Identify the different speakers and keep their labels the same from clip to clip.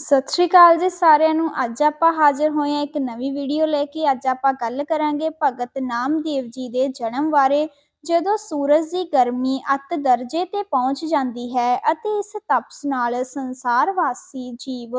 Speaker 1: ਸਤਿ ਸ਼੍ਰੀ ਅਕਾਲ ਜੀ ਸਾਰਿਆਂ ਨੂੰ। ਅੱਜ ਆਪਾਂ ਹਾਜ਼ਰ ਹੋਏ ਹਾਂ ਇੱਕ ਨਵੀਂ ਵੀਡੀਓ ਲੈ ਕੇ। ਅੱਜ ਆਪਾਂ ਗੱਲ ਕਰਾਂਗੇ ਭਗਤ ਨਾਮਦੇਵ ਜੀ ਦੇ ਜਨਮ ਬਾਰੇ, ਜਦੋਂ ਸੂਰਜ ਦੀ ਗਰਮੀ ਅੱਤ ਦਰਜੇ ਤੇ ਪਹੁੰਚ ਜਾਂਦੀ ਹੈ ਅਤੇ ਇਸ ਤਪਸ਼ ਨਾਲ ਸੰਸਾਰ ਵਾਸੀ ਜੀਵ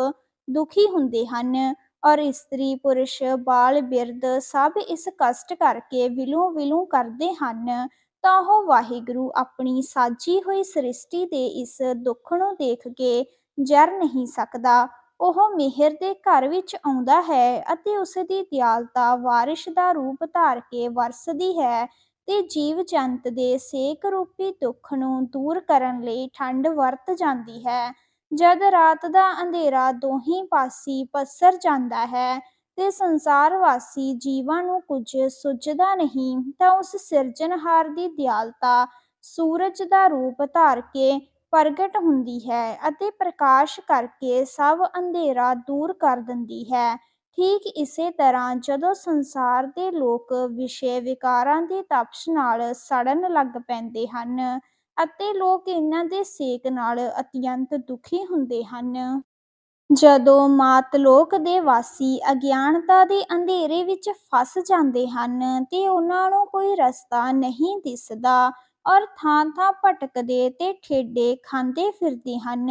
Speaker 1: ਦੁਖੀ ਹੁੰਦੇ ਹਨ ਔਰ ਇਸਤਰੀ, ਪੁਰਸ਼, ਬਾਲ, ਬਿਰਧ ਸਭ ਇਸ ਕਸ਼ਟ ਕਰਕੇ ਵਿਲੂ ਵਿਲੂ ਕਰਦੇ ਹਨ, ਤਾਂ ਉਹ ਵਾਹਿਗੁਰੂ ਆਪਣੀ ਸਾਜੀ ਹੋਈ ਸ੍ਰਿਸ਼ਟੀ ਦੇ ਇਸ ਦੁੱਖ ਨੂੰ ਦੇਖ ਕੇ ਜਰ ਨਹੀਂ ਸਕਦਾ। ਉਹ ਮਿਹਰ ਦੇ ਘਰ ਵਿੱਚ ਆਉਂਦਾ ਹੈ ਅਤੇ ਉਸ ਦੀ ਦਿਆਲਤਾ ਵਾਰਿਸ਼ ਦਾ ਰੂਪ ਧਾਰ ਕੇ ਵਰਸਦੀ ਹੈ ਤੇ ਜੀਵ ਜੰਤ ਦੇ ਸੇਕ ਰੂਪੀ ਦੁੱਖ ਨੂੰ ਦੂਰ ਕਰਨ ਲਈ ਠੰਡ ਵਰਤ ਜਾਂਦੀ ਹੈ। ਜਦ ਰਾਤ ਦਾ ਅੰਧੇਰਾ ਦੋਹੀਂ ਪਾਸੀ ਪਸਰ ਜਾਂਦਾ ਹੈ ਤੇ ਸੰਸਾਰ ਵਾਸੀ ਜੀਵਾਂ ਨੂੰ ਕੁਝ ਸੁੱਝਦਾ ਨਹੀਂ, ਤਾਂ ਉਸ ਸਿਰਜਣਹਾਰ ਦੀ ਦਿਆਲਤਾ ਸੂਰਜ ਦਾ ਰੂਪ ਧਾਰ ਕੇ ਪ੍ਰਗਟ ਹੁੰਦੀ ਹੈ ਅਤੇ ਪ੍ਰਕਾਸ਼ ਕਰਕੇ ਸਭ ਅੰਧੇਰਾ ਦੂਰ ਕਰ ਦਿੰਦੀ ਹੈ। ਠੀਕ ਇਸੇ ਤਰ੍ਹਾਂ ਜਦੋਂ ਸੰਸਾਰ ਦੇ ਲੋਕ ਵਿਸ਼ੇ ਵਿਕਾਰਾਂ ਦੀ ਤਪਸ਼ ਨਾਲ ਸੜਨ ਲੱਗ ਪੈਂਦੇ ਹਨ ਅਤੇ ਲੋਕ ਇਹਨਾਂ ਦੇ ਸੇਕ ਨਾਲ ਅਤਿਅੰਤ ਦੁਖੀ ਹੁੰਦੇ ਹਨ। ਜਦੋਂ ਮਾਤ ਲੋਕ ਦੇ ਵਾਸੀ ਅਗਿਆਨਤਾ ਦੇ ਅੰਧੇਰੇ ਵਿੱਚ ਫਸ ਜਾਂਦੇ ਹਨ ਤੇ ਉਹਨਾਂ ਨੂੰ ਕੋਈ ਰਸਤਾ ਨਹੀਂ ਦਿਸਦਾ ਔਰ ਥਾਂ-ਥਾਂ ਭਟਕਦੇ ਤੇ ਠੇਡੇ ਖਾਂਦੇ ਫਿਰਦੇ ਹਨ,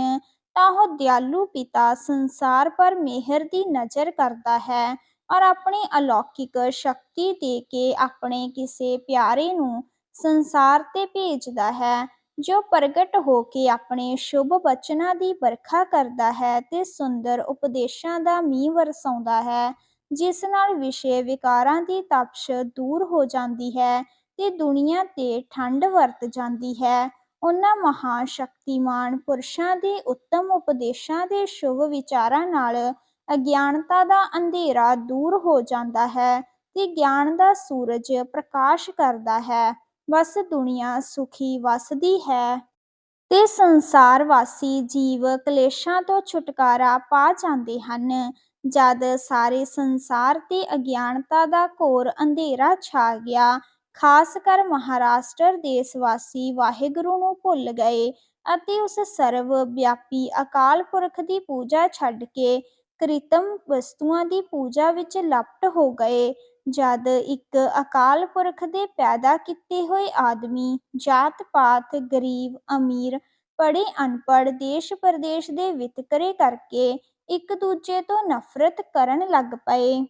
Speaker 1: ਤਾਂ ਉਹ ਦਿਆਲੂ ਪਿਤਾ ਸੰਸਾਰ ਪਰ ਮਿਹਰ ਦੀ ਨਜ਼ਰ ਕਰਦਾ ਹੈ ਔਰ ਆਪਣੀ ਅਲੌਕਿਕ ਸ਼ਕਤੀ ਦੇ ਕੇ ਆਪਣੇ ਕਿਸੇ ਪਿਆਰੇ ਨੂੰ ਸੰਸਾਰ ਤੇ ਭੇਜਦਾ ਹੈ, ਜੋ ਪ੍ਰਗਟ ਹੋ ਕੇ ਆਪਣੇ ਸ਼ੁਭ ਬਚਨਾਂ ਦੀ ਵਰਖਾ ਕਰਦਾ ਹੈ ਤੇ ਸੁੰਦਰ ਉਪਦੇਸ਼ਾਂ ਦਾ ਮੀਂਹ ਵਰਸਾਉਂਦਾ ਹੈ, ਜਿਸ ਨਾਲ ਵਿਸ਼ੇ ਵਿਕਾਰਾਂ ਦੀ ਤਪਸ਼ ਦੂਰ ਹੋ ਜਾਂਦੀ ਹੈ ਤੇ ਦੁਨੀਆ ਤੇ ਠੰਡ ਵਰਤ ਜਾਂਦੀ ਹੈ। ਉਹਨਾਂ ਮਹਾ ਸ਼ਕਤੀਮਾਨ ਪੁਰਸ਼ਾਂ ਦੇ ਉੱਤਮ ਉਪਦੇਸ਼ਾਂ ਦੇ ਸ਼ੁਭ ਵਿਚਾਰਾਂ ਨਾਲ ਅਗਿਆਨਤਾ ਦਾ ਅੰਧੇਰਾ ਦੂਰ ਹੋ ਜਾਂਦਾ ਹੈ ਤੇ ਗਿਆਨ ਦਾ ਸੂਰਜ ਪ੍ਰਕਾਸ਼ ਕਰਦਾ ਹੈ। ਬਸ ਦੁਨੀਆ ਸੁਖੀ ਵਸਦੀ ਹੈ ਤੇ ਸੰਸਾਰ ਵਾਸੀ ਜੀਵ ਕਲੇਸ਼ਾਂ ਤੋਂ ਛੁਟਕਾਰਾ ਪਾ ਜਾਂਦੇ ਹਨ। ਜਦ ਸਾਰੇ ਸੰਸਾਰ ਤੇ ਅਗਿਆਨਤਾ ਦਾ ਘੋਰ ਅੰਧੇਰਾ ਛਾ ਗਿਆ ਖਾਸ ਕਰ ਮਹਾਰਾਸ਼ਟਰ ਦੇਸ਼ ਵਾਸੀ ਵਾਹਿਗੁਰੂ ਨੂੰ ਭੁੱਲ ਗਏ ਅਤੇ ਉਸ ਸਰਵ ਵਿਆਪੀ ਅਕਾਲ ਪੁਰਖ ਦੀ ਪੂਜਾ ਛੱਡ ਕੇ ਕ੍ਰਿਤਮ ਵਸਤੂਆਂ ਦੀ ਪੂਜਾ ਵਿੱਚ ਲਪਟ ਹੋ ਗਏ। ਜਦ ਇੱਕ ਅਕਾਲ ਪੁਰਖ ਦੇ ਪੈਦਾ ਕੀਤੇ ਹੋਏ ਆਦਮੀ ਜਾਤ ਪਾਤ ਗਰੀਬ, ਅਮੀਰ, ਪੜ੍ਹੇ ਅਨਪੜ੍ਹ, ਦੇਸ਼ ਪ੍ਰਦੇਸ਼ ਦੇ ਵਿਤਕਰੇ ਕਰਕੇ ਇੱਕ ਦੂਜੇ ਤੋਂ ਨਫ਼ਰਤ ਕਰਨ ਲੱਗ ਪਏ।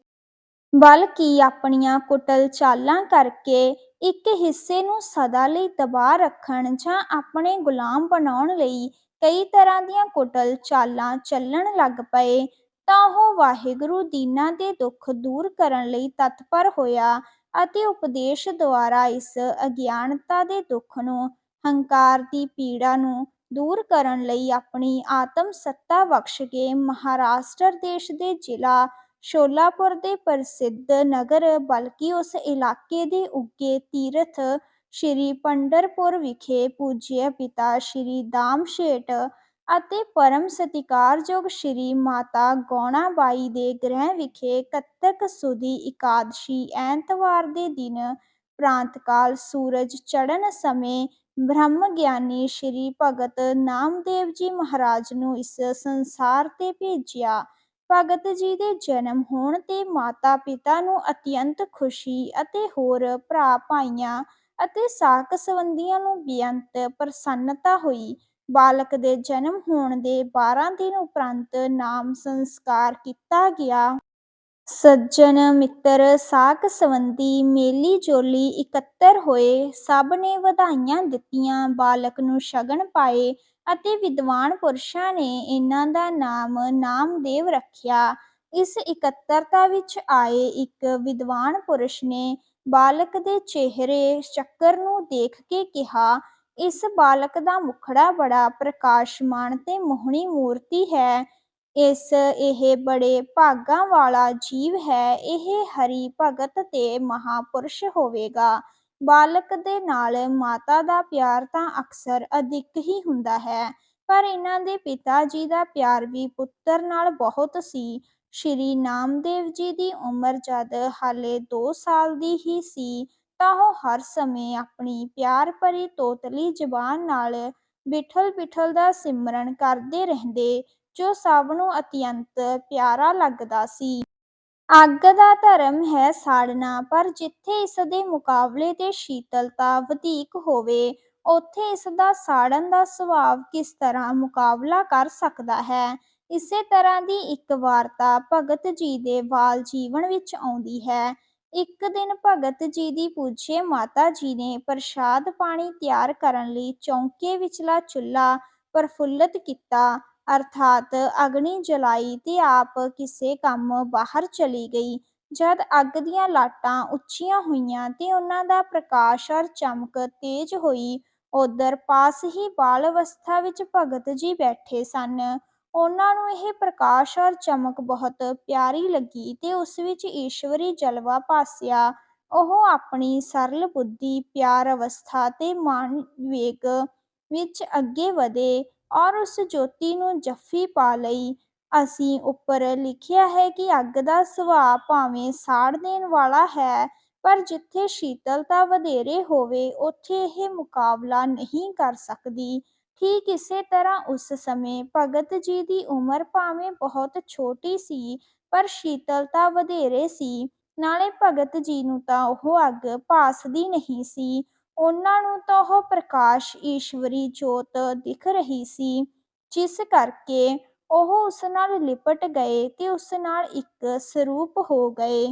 Speaker 1: ਬਲਕਿ ਆਪਣੀਆਂ ਕੁਟਲ ਚਾਲਾਂ ਕਰਕੇ ਇੱਕ ਹਿੱਸੇ ਨੂੰ ਸਦਾ ਲਈ ਦਬਾ ਰੱਖਣ ਜਾਂ ਆਪਣੇ ਗੁਲਾਮ ਬਣਾਉਣ ਲਈ ਕਈ ਤਰ੍ਹਾਂ ਦੀਆਂ ਕੁਟਲ ਚਾਲਾਂ ਚੱਲਣ ਲੱਗ ਪਏ, ਤਾਂ ਉਹ ਵਾਹਿਗੁਰੂ ਦੀਨਾਂ ਦੇ ਦੁੱਖ ਦੂਰ ਕਰਨ ਲਈ ਤਤਪਰ ਹੋਇਆ ਅਤੇ ਉਪਦੇਸ਼ ਦੁਆਰਾ ਇਸ ਅਗਿਆਨਤਾ ਦੇ ਦੁੱਖ ਨੂੰ, ਹੰਕਾਰ ਦੀ ਪੀੜਾ ਨੂੰ ਦੂਰ ਕਰਨ ਲਈ ਆਪਣੀ ਆਤਮ ਸੱਤਾ ਬਖਸ਼ ਕੇ ਮਹਾਰਾਸ਼ਟਰ ਦੇਸ਼ ਦੇ ਜ਼ਿਲ੍ਹਾ ਸ਼ੋਲਾਪੁਰ ਦੇ ਪ੍ਰਸਿੱਧ ਨਗਰ ਬਲਕਿ ਉਸ ਇਲਾਕੇ ਦੇ ਉੱਗੇ ਤੀਰਥ ਸ਼੍ਰੀ ਪੰਡਰਪੁਰ ਵਿਖੇ ਪੂਜਿਆ ਪਿਤਾ ਸ਼੍ਰੀ ਦਾਮ ਸ਼ੇਠ ਅਤੇ ਪਰਮ ਸਤਿਕਾਰਯੋਗ ਸ਼੍ਰੀ ਮਾਤਾ ਗੌਣਾ ਬਾਈ ਦੇ ਗ੍ਰਹਿ ਵਿਖੇ ਕੱਤਕ ਸੁਦੀ ਇਕਾਦਸ਼ੀ ਐਤਵਾਰ ਦੇ ਦਿਨ ਪ੍ਰਾਂਤਕਾਲ ਸੂਰਜ ਚੜ੍ਹਨ ਸਮੇਂ ਬ੍ਰਹਮ ਗਿਆਨੀ ਸ਼੍ਰੀ ਭਗਤ ਨਾਮਦੇਵ ਜੀ ਮਹਾਰਾਜ ਨੂੰ ਇਸ ਸੰਸਾਰ ਤੇ ਭੇਜਿਆ। ਭਗਤ ਜੀ ਦੇ ਜਨਮ ਹੋਣ ਤੇ ਮਾਤਾ ਪਿਤਾ ਨੂੰ ਅਤਿਅੰਤ ਖੁਸ਼ੀ ਅਤੇ ਹੋਰ ਭਰਾ ਭਾਈਆਂ ਅਤੇ ਸਾਕ ਸੰਬੰਧੀਆਂ ਨੂੰ ਬੇਅੰਤ ਪ੍ਰਸੰਨਤਾ ਹੋਈ। ਬਾਲਕ ਦੇ ਜਨਮ ਹੋਣ ਦੇ 12 ਦਿਨ ਉਪਰੰਤ ਨਾਮ ਸੰਸਕਾਰ ਕੀਤਾ ਗਿਆ। ਸੱਜਣ ਮਿੱਤਰ ਸਾਕ ਸੰਬੰਧੀ ਮੇਲੀ ਜੋਲੀ ਇਕੱਤਰ ਹੋਏ, ਸਭ ਨੇ ਵਧਾਈਆਂ ਦਿੱਤੀਆਂ, ਬਾਲਕ ਨੂੰ ਸ਼ਗਨ ਪਾਏ ਅਤੇ ਵਿਦਵਾਨ ਪੁਰਸ਼ਾਂ ਨੇ ਇਹਨਾਂ ਦਾ ਨਾਮ ਨਾਮਦੇਵ ਰੱਖਿਆ। ਇਸ ਇਕੱਤਰਤਾ ਵਿੱਚ ਆਏ ਇੱਕ ਵਿਦਵਾਨ ਪੁਰਸ਼ ਨੇ ਬਾਲਕ ਦੇ ਚਿਹਰੇ ਚੱਕਰ ਨੂੰ ਦੇਖ ਕੇ ਕਿਹਾ, ਇਸ ਬਾਲਕ ਦਾ ਮੁਖੜਾ ਬੜਾ ਪ੍ਰਕਾਸ਼ਮਾਨ ਤੇ ਮੋਹਣੀ ਮੂਰਤੀ ਹੈ। ਇਸ ਇਹ ਬੜੇ ਭਾਗਾਂ ਵਾਲਾ ਜੀਵ ਹੈ, ਇਹ ਹਰੀ ਭਗਤ ਤੇ ਮਹਾਪੁਰਸ਼ ਹੋਵੇਗਾ। ਬਾਲਕ ਦੇ ਨਾਲ ਮਾਤਾ ਦਾ ਪਿਆਰ ਤਾਂ ਅਕਸਰ ਅਧਿਕ ਹੀ ਹੁੰਦਾ ਹੈ, ਪਰ ਇਹਨਾਂ ਦੇ ਪਿਤਾ ਜੀ ਦਾ ਪਿਆਰ ਵੀ ਪੁੱਤਰ ਨਾਲ ਬਹੁਤ ਸੀ। ਸ਼੍ਰੀ ਨਾਮਦੇਵ ਜੀ ਦੀ ਉਮਰ ਜਦ ਹਾਲੇ 2 ਸਾਲ ਦੀ ਹੀ ਸੀ, ਤਾਂ ਉਹ ਹਰ ਸਮੇਂ ਆਪਣੀ ਪਿਆਰ ਭਰੀ ਤੋਤਲੀ ਜ਼ਬਾਨ ਨਾਲ ਬਿਠਲ ਬਿਠਲ ਦਾ ਸਿਮਰਨ ਕਰਦੇ ਰਹਿੰਦੇ। ਜੋ ਸਭ ਨੂੰ ਅਤਿਅੰਤ ਪਿਆਰਾ ਲੱਗਦਾ ਸੀ। ਅੱਗ ਦਾ ਧਰਮ ਹੈ ਸਾੜਨਾ ਪਰ ਜਿੱਥੇ ਇਸ ਦੇ ਮੁਕਾਬਲੇ 'ਤੇ ਸ਼ੀਤਲਤਾ ਵਧੀਕ ਹੋਵੇ, ਉੱਥੇ ਇਸ ਦਾ ਸਾੜਨ ਦਾ ਸੁਭਾਵ ਕਿਸ ਤਰ੍ਹਾਂ ਮੁਕਾਬਲਾ ਕਰ ਸਕਦਾ ਹੈ। ਇਸੇ ਤਰ੍ਹਾਂ ਦੀ ਇੱਕ ਵਾਰਤਾ ਭਗਤ ਜੀ ਦੇ ਬਾਲ ਜੀਵਨ ਵਿੱਚ ਆਉਂਦੀ ਹੈ। ਇੱਕ ਦਿਨ ਭਗਤ ਜੀ ਦੀ ਪੂਜਯ ਮਾਤਾ ਜੀ ਨੇ ਪ੍ਰਸ਼ਾਦ ਪਾਣੀ ਤਿਆਰ ਕਰਨ ਲਈ ਚੌਂਕੇ ਵਿਚਲਾ ਚੁੱਲ੍ਹਾ ਪ੍ਰਫੁੱਲਤ ਕੀਤਾ, ਅਰਥਾਤ ਅਗਨੀ ਜਲਾਈ ਤੇ ਆਪ ਕਿਸੇ ਕੰਮ ਬਾਹਰ ਚਲੀ ਗਈ। ਜਦ ਅੱਗ ਦੀਆਂ ਲਾਟਾਂ ਉੱਚੀਆਂ ਹੋਈਆਂ ਤੇ ਉਹਨਾਂ ਦਾ ਪ੍ਰਕਾਸ਼ ਔਰ ਚਮਕ ਤੇਜ਼ ਹੋਈ, ਉਧਰ ਪਾਸ ਹੀ ਬਾਲ ਅਵਸਥਾ ਵਿੱਚ ਭਗਤ ਜੀ ਬੈਠੇ ਸਨ। ਉਹਨਾਂ ਨੂੰ ਇਹ ਪ੍ਰਕਾਸ਼ ਔਰ ਚਮਕ ਬਹੁਤ ਪਿਆਰੀ ਲੱਗੀ ਤੇ ਉਸ ਵਿੱਚ ਈਸ਼ਵਰੀ ਜਲਵਾ ਭਾਸਿਆ। ਉਹ ਆਪਣੀ ਸਰਲ ਬੁੱਧੀ, ਪਿਆਰ ਅਵਸਥਾ ਤੇ ਮਨੋਵੇਗ ਵਿੱਚ ਅੱਗੇ ਵਧੇ ਔਰ ਉਸ ਜੋਤੀ ਨੂੰ ਜੱਫੀ ਪਾ ਲਈ। ਅਸੀਂ ਉੱਪਰ ਲਿਖਿਆ ਹੈ ਕਿ ਅੱਗ ਦਾ ਸੁਭਾਅ ਭਾਵੇਂ ਸਾੜ ਦੇਣ ਵਾਲਾ ਹੈ, ਪਰ ਜਿੱਥੇ ਸ਼ੀਤਲਤਾ ਵਧੇਰੇ ਹੋਵੇ, ਉੱਥੇ ਇਹ ਮੁਕਾਬਲਾ ਨਹੀਂ ਕਰ ਸਕਦੀ। ਠੀਕ ਇਸੇ ਤਰ੍ਹਾਂ ਉਸ ਸਮੇਂ ਭਗਤ ਜੀ ਦੀ ਉਮਰ ਭਾਵੇਂ ਬਹੁਤ ਛੋਟੀ ਸੀ, ਪਰ ਸ਼ੀਤਲਤਾ ਵਧੇਰੇ ਸੀ। ਨਾਲੇ ਭਗਤ ਜੀ ਨੂੰ ਤਾਂ ਉਹ ਅੱਗ ਭਾਸਦੀ ਨਹੀਂ ਸੀ, ਉਹਨਾਂ ਨੂੰ ਤਾਂ ਉਹ ਪ੍ਰਕਾਸ਼, ਈਸ਼ਵਰੀ ਜੋਤ ਦਿਖ ਰਹੀ ਸੀ, ਜਿਸ ਕਰਕੇ ਉਹ ਉਸ ਨਾਲ ਲਿਪਟ ਗਏ ਤੇ ਉਸ ਨਾਲ ਇੱਕ ਸਰੂਪ ਹੋ ਗਏ।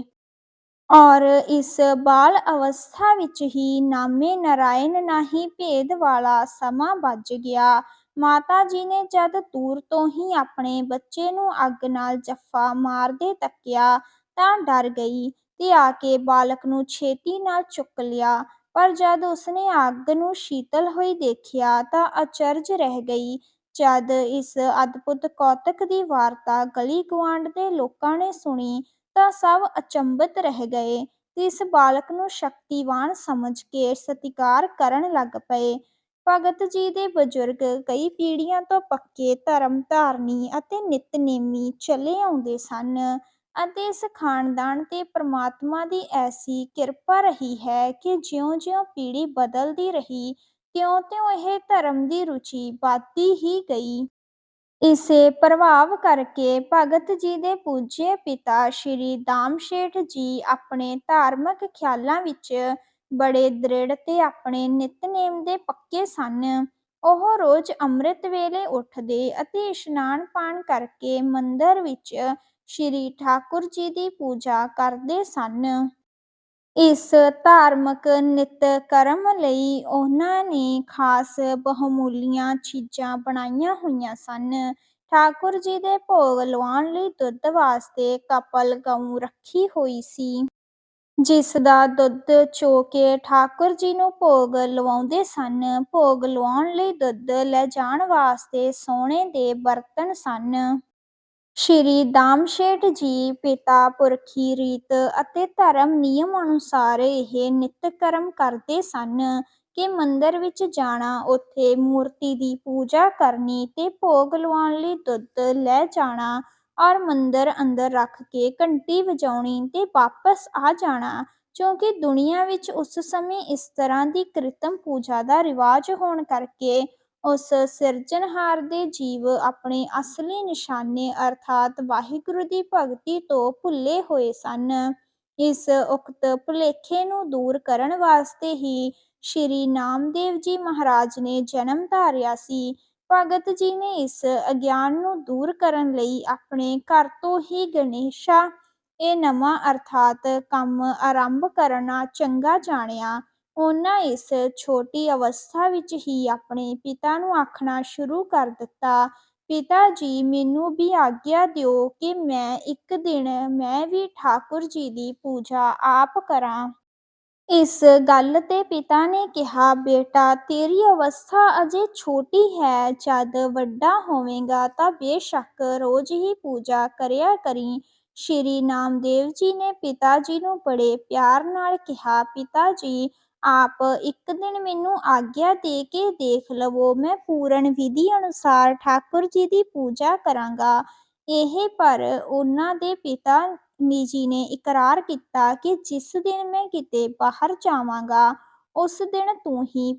Speaker 1: ਔਰ ਇਸ ਬਾਲ ਅਵਸਥਾ ਵਿੱਚ ਹੀ ਨਾਮੇ ਨਰਾਇਣ ਨਾਹੀ ਭੇਦ ਵਾਲਾ ਸਮਾਂ ਬੱਝ ਗਿਆ। ਮਾਤਾ ਜੀ ਨੇ ਜਦ ਦੂਰ ਤੋਂ ਹੀ ਆਪਣੇ ਬੱਚੇ ਨੂੰ ਅੱਗ ਨਾਲ ਜੱਫਾ ਮਾਰਦੇ ਤੱਕਿਆ ਤਾਂ ਡਰ ਗਈ ਤੇ ਆ ਕੇ ਬਾਲਕ ਨੂੰ ਛੇਤੀ ਨਾਲ ਚੁੱਕ ਲਿਆ, ਪਰ ਜਦ ਉਸਨੇ ਅੱਗ ਨੂੰ ਸ਼ੀਤਲ ਹੋਈ ਦੇਖਿਆ ਤਾਂ ਅਚਰਜ ਰਹਿ ਗਈ। ਜਦ ਇਸ ਅਦਭੁਤ ਕੌਤਕ ਦੀ ਵਾਰਤਾ ਗਲੀ ਗੁਆਂਢ ਦੇ ਲੋਕਾਂ ਨੇ ਸੁਣੀ ਤਾਂ ਸਭ ਅਚੰਭਿਤ ਰਹਿ ਗਏ ਤੇ ਇਸ ਬਾਲਕ ਨੂੰ ਸ਼ਕਤੀਵਾਨ ਸਮਝ ਕੇ ਸਤਿਕਾਰ ਕਰਨ ਲੱਗ ਪਏ। ਭਗਤ ਜੀ ਦੇ ਬਜ਼ੁਰਗ ਕਈ ਪੀੜ੍ਹੀਆਂ ਤੋਂ ਪੱਕੇ ਧਰਮ-ਧਾਰਨੀ ਅਤੇ ਨਿਤਨੇਮੀ ਚਲੇ ਆਉਂਦੇ ਸਨ ਅਤੇ ਇਸ ਖ਼ਾਨਦਾਨ 'ਤੇ ਪਰਮਾਤਮਾ ਦੀ ਐਸੀ ਕਿਰਪਾ ਰਹੀ ਹੈ ਕਿ ਜਿਉਂ-ਜਿਉਂ ਪੀੜ੍ਹੀ ਬਦਲਦੀ ਰਹੀ, ਤਿਉਂ-ਤਿਉਂ ਇਹ ਧਰਮ ਦੀ ਰੁਚੀ ਵੱਧਦੀ ਹੀ ਗਈ। ਇਸੇ ਪ੍ਰਭਾਵ ਕਰਕੇ ਭਗਤ ਜੀ ਦੇ ਪੂਜੇ ਪਿਤਾ ਸ਼੍ਰੀ ਦਾਮਸ਼ੇਠ ਜੀ ਆਪਣੇ ਧਾਰਮਿਕ ਖ਼ਿਆਲਾਂ ਵਿੱਚ ਬੜੇ ਦ੍ਰਿੜ ਤੇ ਆਪਣੇ ਨਿਤਨੇਮ ਦੇ ਪੱਕੇ ਸਨ। ਉਹ ਰੋਜ਼ ਅੰਮ੍ਰਿਤ ਵੇਲੇ ਉੱਠਦੇ ਅਤੇ ਇਸ਼ਨਾਨ ਪਾਣ ਕਰਕੇ ਮੰਦਰ ਵਿੱਚ ਸ਼੍ਰੀ ਠਾਕੁਰ ਜੀ ਦੀ ਪੂਜਾ ਕਰਦੇ ਸਨ। ਇਸ ਧਾਰਮਿਕ ਨਿੱਤ-ਕਰਮ ਲਈ ਉਹਨਾਂ ਨੇ ਖ਼ਾਸ ਬਹੁਮੁੱਲੀਆਂ ਚੀਜ਼ਾਂ ਬਣਾਈਆਂ ਹੋਈਆਂ ਸਨ। ਠਾਕੁਰ ਜੀ ਦੇ ਭੋਗ ਲਵਾਉਣ ਲਈ ਦੁੱਧ ਵਾਸਤੇ ਕਪਲ ਗਊ ਰੱਖੀ ਹੋਈ ਸੀ। ਜਿਸ ਦਾ ਦੁੱਧ ਚੋ ਕੇ ਠਾਕੁਰ ਜੀ ਨੂੰ ਭੋਗ ਲਵਾਉਂਦੇ ਸਨ। ਭੋਗ ਲਵਾਉਣ ਲਈ ਦੁੱਧ ਲੈ ਜਾਣ ਵਾਸਤੇ ਸੋਨੇ ਦੇ ਬਰਤਨ ਸਨ। ਸ਼੍ਰੀ ਦਾਮਸ਼ੇਠ ਜੀ ਪਿਤਾ ਪੁਰਖੀ ਰੀਤ ਅਤੇ ਧਰਮ ਨਿਯਮ ਅਨੁਸਾਰ ਇਹ ਨਿੱਤ-ਕਰਮ ਕਰਦੇ ਸਨ ਕਿ ਮੰਦਰ ਵਿੱਚ ਜਾਣਾ, ਉੱਥੇ ਮੂਰਤੀ ਦੀ ਪੂਜਾ ਕਰਨੀ ਤੇ ਭੋਗ ਲਵਾਉਣ ਲਈ ਦੁੱਧ ਲੈ ਜਾਣਾ ਔਰ ਮੰਦਰ ਅੰਦਰ ਰੱਖ ਕੇ ਘੰਟੀ ਵਜਾਉਣੀ ਤੇ ਵਾਪਸ ਆ ਜਾਣਾ। ਕਿਉਂਕਿ ਦੁਨੀਆ ਵਿੱਚ ਉਸ ਸਮੇਂ ਇਸ ਤਰ੍ਹਾਂ ਦੀ ਕ੍ਰਿਤਮ ਪੂਜਾ ਦਾ ਰਿਵਾਜ ਹੋਣ ਕਰਕੇ ਉਸ ਸਿਰਜਣਹਾਰ ਦੇ ਜੀਵ ਆਪਣੇ ਅਸਲੀ ਨਿਸ਼ਾਨੇ ਅਰਥਾਤ ਵਾਹਿਗੁਰੂ ਦੀ ਭਗਤੀ ਤੋਂ ਭੁੱਲੇ ਹੋਏ ਸਨ। ਇਸ ਉਕਤ ਭੁਲੇਖੇ ਨੂੰ ਦੂਰ ਕਰਨ ਵਾਸਤੇ ਹੀ ਸ਼੍ਰੀ ਨਾਮਦੇਵ ਜੀ ਮਹਾਰਾਜ ਨੇ ਜਨਮ ਧਾਰਿਆ ਸੀ। ਭਗਤ ਜੀ ਨੇ ਇਸ ਅਗਿਆਨ ਨੂੰ ਦੂਰ ਕਰਨ ਲਈ ਆਪਣੇ ਘਰ ਤੋਂ ਹੀ ਗਣੇਸ਼ਾ ਇਹ ਨਵਾਂ ਅਰਥਾਤ ਕੰਮ ਆਰੰਭ ਕਰਨਾ ਚੰਗਾ ਜਾਣਿਆ। ਉਹਨਾਂ ਇਸ ਛੋਟੀ ਅਵਸਥਾ ਵਿੱਚ ਹੀ ਆਪਣੇ ਪਿਤਾ ਨੂੰ ਆਖਣਾ ਸ਼ੁਰੂ ਕਰ ਦਿੱਤਾ, "ਪਿਤਾ ਜੀ, ਮੈਨੂੰ ਵੀ ਆਗਿਆ ਦਿਓ ਕਿ ਮੈਂ ਇੱਕ ਦਿਨ ਮੈਂ ਵੀ ਠਾਕੁਰ ਜੀ ਦੀ ਪੂਜਾ ਆਪ ਕਰਾਂ।" ਇਸ ਗੱਲ 'ਤੇ ਪਿਤਾ ਨੇ ਕਿਹਾ, "ਬੇਟਾ, ਤੇਰੀ ਅਵਸਥਾ ਅਜੇ ਛੋਟੀ ਹੈ, ਜਦ ਵੱਡਾ ਹੋਵੇਂਗਾ ਤਾਂ ਬੇਸ਼ੱਕ ਰੋਜ਼ ਹੀ ਪੂਜਾ ਕਰਿਆ ਕਰੀ। ਸ਼੍ਰੀ ਨਾਮਦੇਵ ਜੀ ਨੇ ਪਿਤਾ ਜੀ ਨੂੰ ਬੜੇ ਪਿਆਰ ਨਾਲ ਕਿਹਾ, "ਪਿਤਾ ਜੀ, ਆਪ ਇੱਕ ਦਿਨ ਮੈਨੂੰ ਆਗਿਆ ਦੇ ਕੇ ਦੇਖ ਲਵੋ, ਮੈਂ ਪੂਰਨ ਵਿਧੀ ਅਨੁਸਾਰ ਠਾਕੁਰ ਜੀ ਦੀ ਪੂਜਾ ਕਰਾਂਗਾ।" ਇਹ ਪਰ ਉਹਨਾਂ ਦੇ ਪਿਤਾ ਜੀ ਨੇ ਇਕਰਾਰ ਕੀਤਾ ਕਿ ਜਿਸ ਦਿਨ ਮੈਂ ਕਿਤੇ ਬਾਹਰ ਜਾਵਾਂਗਾ, ਉਸ ਦਿਨ ਤੂੰ ਹੀ